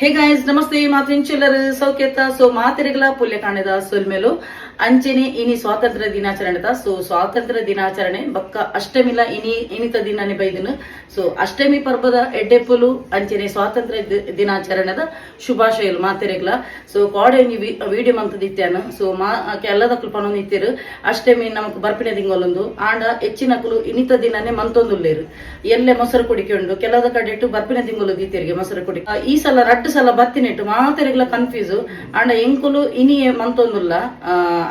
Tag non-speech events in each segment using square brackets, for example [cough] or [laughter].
Hey guys ನಮಸ್ತೆ ಮಾತಿಂಚುಲರು ಸೌಖ್ಯತ. So ಮಾತಿರಿಗಳ ಪುಲ್ಯ ಕಾಣದ ಸೊಲ್ಮೆಲು. ಅಂಚೆನೆ ಇನಿ ಸ್ವಾತಂತ್ರ್ಯ ದಿನಾಚರಣೆದ. ಸೊ ಸ್ವಾತಂತ್ರ್ಯ ದಿನಾಚರಣೆ. ಬಕ್ಕ ಅಷ್ಟಮಿಲ ಇನಿ, ಇನಿತ ದಿನನೆ ಬೈದನು ಸೊ ಅಷ್ಟಮಿ ಪರ್ಬದ ಎಡ್ಡೆಪ್ಪುಲು ಅಂಚೆನೆ ಸ್ವಾತಂತ್ರ್ಯ ದಿನಾಚರಣೆದ ಶುಭಾಶಯಲು ಮಾತಿರಿಗಳ ಸೊ ಕಾಡೆ ವಿಡಿಯೋ ಮಂತದಿತ್ಯಾನ ಸೊ ಮಾ ಎಲ್ಲದಕ್ಕೂ ಪಣೊಂದಿತ್ತಿರು ಅಷ್ಟಮಿ ನಮಕ್ ಬರ್ಪಿನ ದಿಂಗೊಲೊಂದು ಆಂಡ ಹೆಚ್ಚಿನಕುಲು ಇನಿತ ದಿನನೆ ಮಂತೊಂದುಲ್ಲೇರು. ಎಲ್ಲೆ ಮೊಸರು ಕುಡಿಕೊಂಡು ಕೆಲದ ಕಡೆ ಇಟ್ಟು ಬರ್ಪಿನ ದಿಂಗೊಲು ದಿತ್ತಿರಿಗೆ ಮೊಸರು ಕುಡಿ. ಈ ಸಲ ರಟ್ಟು ಸಲ ಬತ್ತಿನಿಟ್ಟು ಮಾತೆರೆಗ್ಲ ಕನ್ಫ್ಯೂಸ್ ಆಂಡ ಎಂಕುಲು ಇನಿ ಮಂತೊಂದುಲ್ಲ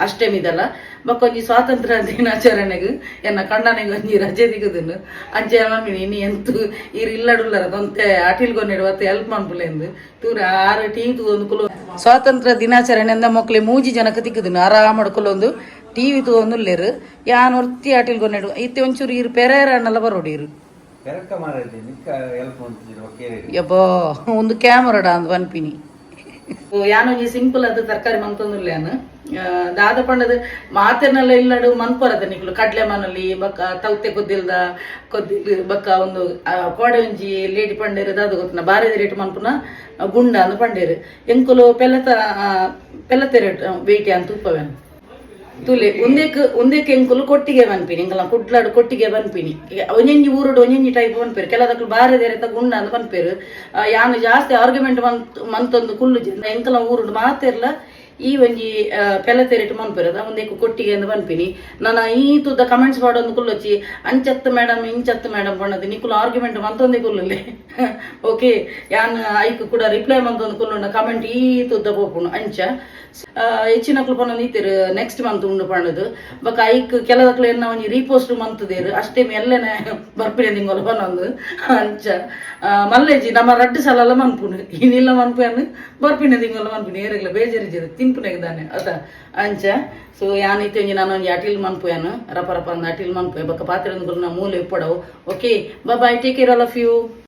ಅಷ್ಟಮಿದಲ್ಲ ಬಕ್ಕೊಂಜಿ ಸ್ವಾತಂತ್ರ್ಯ ದಿನಾಚರಣೆಗೆ, ಎನ್ನ ಕಣ್ಣನಿಗೆ ರಜೆ ದಿಗದನ್ನು. ಅಜ್ಜೆ ಮಮ್ಮಿನಿ ಇನಿ ಎಂತು ಇರ್ ಇಲ್ಲಡುಲ್ಲರ ಕೊಂತೆ ಅಟಿಲ್ಗೊಂಡಿಡು ಮತ್ತೆ ಹೆಲ್ಪ್ ಮನ್ಪುಲೆಂದು ತೂರ ಆರು ಟೀ ಒಂದು ಕುಲು ಸ್ವಾತಂತ್ರ್ಯ ದಿನಾಚರಣೆ ಅಂದ ಮೊಕ್ಲೆ ಮೂಜಿ ಜನಕ್ಕೆ ತಿಕ್ಕದನ್ನು. ಆರಾಮಡ್ ಕುಲೊಂದು ಟಿವಿ ಲೇರು ಯಾನ್ ಒರ್ತಿ ಅಟಿಲ್ಗೊಂಡಿಡು. ಇತ್ತೆ ಒಂಚೂರು ಇರು ಪೆರೇರ ಅನ್ನಲ್ಲ ಬರೋಡಿರು ಯಬ್ಬೋ ಒಂದು ಕ್ಯಾಮರಾಡ ಅಂದ್ ಪನ್ಪಿನಿ ಯಾನೊಂಜಿ ಸಿಂಪಲ್ ಅದು ತರಕಾರಿ ಮಂತೊಂದುಲ್ಲೇನು ದಾದ ಪಂಡದ ಮಾತೆನೆಲ್ಲ ಇಲ್ಲಡು ಮನ್ಪರದ ನಿಕ್ಲು. ಕಡ್ಲೆ ಮನಲ್ಲಿ ಬಕ್ಕ ತೌತೆ ಕೊದ್ದಿಲ್ದ ಕೊದ್ದಿಲ್ ಬಕ್ಕ ಒಂದು ಆ, ಕೋಡೆ ಉಂಜಿ ಲೇಡಿ ಪಂಡೇರ್ ದಾದ ಗೊತ್ತಿನ ಬಾರಿ ರೇಟ್ ಮನ್ಪುನ. ಗುಂಡ ಅಂದ್ ಪಂಡೇರು. ಎಂಕುಲು ಪೆಲತ ಪೆಲತೆ ಪೆಲ್ಲತೆ ರೇಟ್ ವೇಟಿ ಅಂತ ಉಪ್ಪವೇನು ತುಲೆ, ಒಂದೇಕ್ ಒಂದೇಕ್ ಎಂಕುಲು ಕೊಟ್ಟಿಗೆ ಬನ್ಪಿನಿ ಇಂಕಲ ಕುಡ್ಲಾಡು ಕೊಟ್ಟಿಗೆ ಬನ್ಪಿನಿ ಒಂಜೊಂಜಿ ಊರುಡು ಒಂಜೊಂಜಿ ಟೈಪ್ ಬನ್ಪೇರು ಕೆಲದಕ್ಕಲು ಬಾರಿ ದೇರೆ ಗುಂಡ ಅಂತ ಬನ್ಪೇರು ಯಾನು ಜಾಸ್ತಿ ಆರ್ಗ್ಯುಮೆಂಟ್ ಮಂತ್ ಮಂತೊಂದು ಕುಲ್ಲು ಎಂಕಲ ಊರುಡು ಮಾತೆರ್ಲ ಈ ಒಂಜಿ ಪೆಲತೆರಿಟ್ ತೆರಿಟ್ ಅದ ಒಂದೇಕು ಕೊಟ್ಟಿಗೆ ಅಂತ ಬನ್ಪಿನಿ ನಾನು ಈ ತುದ ಕಮೆಂಟ್ಸ್ ಮಾಡೋದು ಕುಲ್ಲೊಚ್ಚಿ, ಅಂಚತ್ತು ಮೇಡಮ್ ಇಂಚತ್ತು ಮೇಡಮ್ ಬಣ್ಣದ ನಿಕುಲು ಆರ್ಗ್ಯುಮೆಂಟ್ ಮಂತೊಂದೇ ಕುಲ್ಲುಲೆ ಓಕೆ [laughs] ಯಾನ್ ಐಕ್ ಕೂಡ ರಿಪ್ಲೈ ಮಂತೊಂದು ಕುಲ್ಲುಂಡ ಕಮೆಂಟ್ ಈ ತುದ್ದ ಪೋಪುಂಡು ಅಂಚ. ಹೆಚ್ಚಿನ ಪನ ನೀತಿರು ನೆಕ್ಸ್ಟ್ ಮಂತ್ ಉಂಡು ಪಣ್ಣದು. ಬಕ ಐಕ್ ಕೆಲದಕ್ಲು ಎನ್ನ ಒಂಜಿ ರೀಪೋಸ್ಟ್ ಮಂತದೇರು, ಅಷ್ಟೇ ಮೆಲ್ಲೆನೆ [laughs] ಬರ್ಪಿನ ನಿಂಗೊಲ ಬನ್ನೊಂದು ಅಂಚ. ಮಲ್ಲೇಜಿ, ನಮ್ಮ ರಡ್ಡು ಸಲ ಮನ್ಪುನು ಇನ್ನಿಲ್ಲ ಮನ್ಪುನು ಬರ್ಪಿನ ತಿಂಗಳು ಮನ್ಪುನು ಬೇಜಾರಿ ಬೇಜಾರಿಜರು ತಿನ್ಪುನೆಗ್ದಾನೆ ಅದ. ಅಂಚ, ಸೊ ಯಾನ್ ಇತ್ತೆ ಒಂಜಿ ನಾನು ಒಂಜಿ ಅಟಿಲ್ ಮನ್ಪುಯಾನು ರಪ ರಪ ಅಂದ್ ಅಟಿಲ್ ಮನ್ಪುಯ ಬಕ ಪಾತ್ರೆ ಮೂಲೆ ಇಪ್ಪಡವು okay bye take care all of you